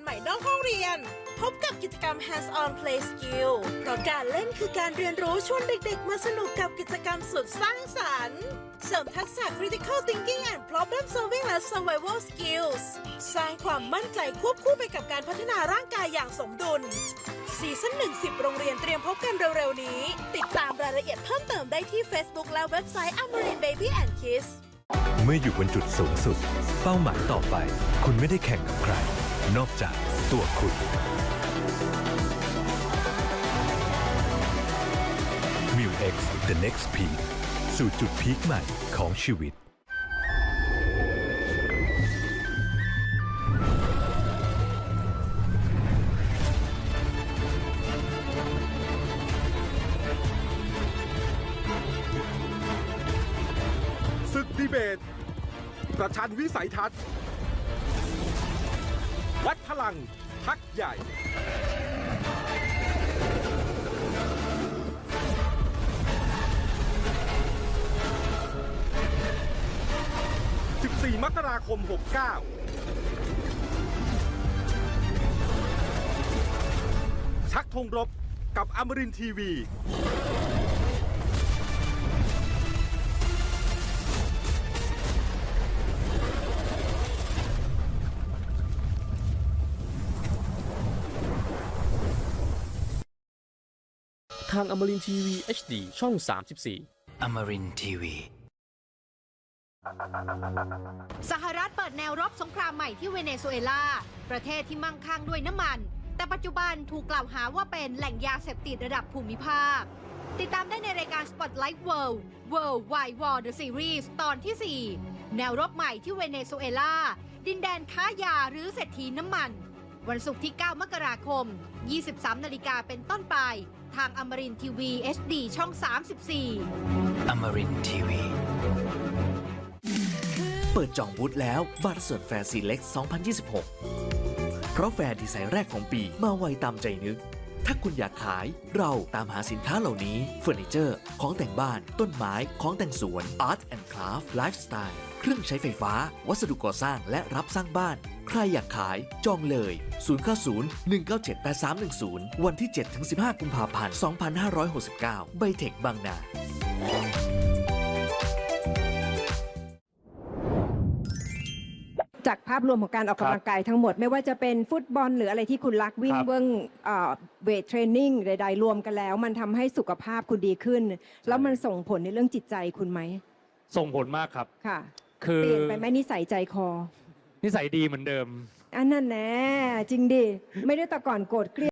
ใหม่นอกห้องเรียน พบกับกิจกรรม Hands on Play Skill เพราะการเล่นคือการเรียนรู้ชวนเด็กๆ มาสนุกกับกิจกรรมสุดสร้างสรรค์ เสริมทักษะ Critical Thinking and Problem Solving และ Survival Skills สร้างความมั่นใจควบคู่ไปกับการพัฒนาร่างกายอย่างสมดุลซีซั่นหนึ่งสิบโรงเรียนเตรียมพบกันเร็วๆ นี้ ติดตามรายละเอียดเพิ่มเติมได้ที่ Facebook และเว็บไซต์ Amarin Baby and Kids เมื่ออยู่บนจุดสูงสุด เป้าหมายต่อไป คุณไม่ได้แข่งกับใคร นอกจากตัวคุณ m i w X The Next Peak สู่จุดพีคใหม่ของชีวิต ศึกดีเบต ประชันวิสัยทัศน์ วัดพลังพักใหญ่ 14 มกราคม 69 ชักธงรบกับอมรินทีวี ทางอมรินทีวี HD ช่อง 34 Amarin Tiwi. สหรัฐเปิดแนวรบสงครามใหม่ที่เวเนซุเอลา ประเทศที่มั่งคั่งด้วยน้ำมัน แต่ปัจจุบันถูกกล่าวหาว่าเป็นแหล่งยาเสพติดระดับภูมิภาค ติดตามได้ในรายการ Spotlight World World Wide War The Series ตอนที่ 4 แนวรบใหม่ที่เวเนซุเอลา ดินแดนค้ายาหรือเศรษฐีน้ำมัน วันศุกร์ที่ 9 มกราคม 23 นาฬิกาเป็นต้นไป ทางอมรินทีวี HD ช่อง 34อมรินทีวีเปิดจองบูธแล้วบัตรส่วนแฟร์ซีเล็ก 2026 เพราะแฟร์ดีไซน์แรกของปีมาไวตามใจนึก ถ้าคุณอยากขาย เราตามหาสินค้าเหล่านี้เฟอร์นิเจอร์ ของแต่งบ้าน ต้นไม้ ของแต่งสวนอาร์ตแอนด์คราฟต์ไลฟ์สไตล์เครื่องใช้ไฟฟ้า วัสดุก่อสร้างและรับสร้างบ้าน ใครอยากขายจองเลย 090 197 8310 วันที่ 7-15 กุมภาพันธ์ 2569 ไบเทคบางนา จากภาพรวมของการออกกำลังกายทั้งหมด ไม่ว่าจะเป็นฟุตบอลหรืออะไรที่คุณรักวิ่งครับเบิ้งเวทเทรนนิ่งใดๆรวมกันแล้ว มันทำให้สุขภาพคุณดีขึ้น แล้วมันส่งผลในเรื่องจิตใจคุณไหม ส่งผลมากครับค่ะ คือเปลี่ยนไปไหมนิสัยใจคอ นิสัยดีเหมือนเดิมอันนั้นแน่จริงดิไม่ได้แต่ก่อนโกรธเกลียด